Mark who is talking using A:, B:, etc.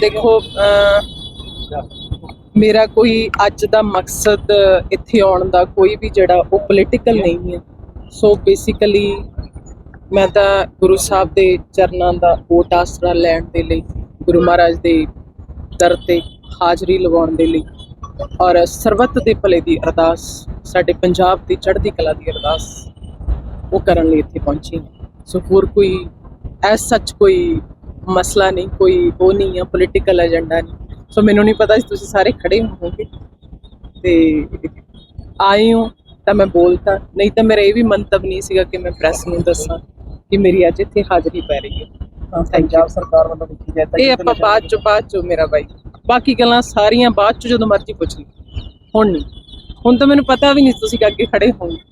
A: ਦੇਖੋ ਮੇਰਾ ਕੋਈ ਅੱਜ ਦਾ ਮਕਸਦ ਇੱਥੇ ਆਉਣ ਦਾ ਕੋਈ ਵੀ ਜਿਹੜਾ ਉਹ ਪੋਲੀਟੀਕਲ ਨਹੀਂ ਹੈ। ਸੋ ਬੇਸਿਕਲੀ ਮੈਂ ਤਾਂ ਗੁਰੂ ਸਾਹਿਬ ਦੇ ਚਰਨਾਂ ਦਾ ਓਟ ਆਸਰਾ ਲੈਣ ਦੇ ਲਈ, ਗੁਰੂ ਮਹਾਰਾਜ ਦੇ ਦਰ ਤੇ ਹਾਜ਼ਰੀ ਲਵਾਉਣ ਦੇ ਲਈ ਔਰ ਸਰਬੱਤ ਦੇ ਭਲੇ ਦੀ ਅਰਦਾਸ, ਸਾਡੇ ਪੰਜਾਬ ਦੀ ਚੜ੍ਹਦੀ ਕਲਾ ਦੀ ਅਰਦਾਸ ਉਹ ਕਰਨ ਲਈ ਇੱਥੇ ਪਹੁੰਚੀ ਸੋ ਹੋਰ ਕੋਈ ਐਸ ਸੱਚ ਕੋਈ ਮਸਲਾ ਨਹੀਂ ਕੋਈ ਉਹ ਨਹੀਂ ਹੈ ਪੋਲੀਟੀਕਲ ਏਜੰਡਾ ਨਹੀਂ। ਸੋ ਮੈਨੂੰ ਨਹੀਂ ਪਤਾ ਸੀ ਤੁਸੀਂ ਸਾਰੇ ਖੜੇ ਹੋਵੋਗੇ। ਤੇ ਆਏ ਹੋ ਤਾਂ ਮੈਂ ਬੋਲਤਾ। ਨਹੀਂ ਤਾਂ ਮੇਰਾ ਇਹ ਵੀ ਮੰਤਵ ਨਹੀਂ ਸੀਗਾ ਕਿ ਮੈਂ ਪ੍ਰੈਸ ਨੂੰ ਦੱਸਾਂ ਕਿ ਮੇਰੀ ਅੱਜ ਇੱਥੇ ਹਾਜ਼ਰੀ ਪੈ ਰਹੀ ਹੈ।
B: ਪੰਜਾਬ ਸਰਕਾਰ ਵੱਲੋਂ ਜਾਏ ਤਾਂ
A: ਇਹ ਆਪਾਂ ਬਾਅਦ ਚ ਬਾਅਦ ਚ ਮੇਰਾ ਬਾਈ। ਬਾਕੀ ਗੱਲਾਂ ਸਾਰੀਆਂ ਬਾਅਦ ਚ ਜਦੋਂ ਮਰਜ਼ੀ ਪੁੱਛ ਲਈ ਹੁਣ ਨਹੀਂ। ਹੁਣ ਤਾਂ ਮੈਨੂੰ ਪਤਾ ਵੀ ਨਹੀਂ ਤੁਸੀਂ ਅੱਗੇ ਖੜੇ ਹੋਵੋਗੇ।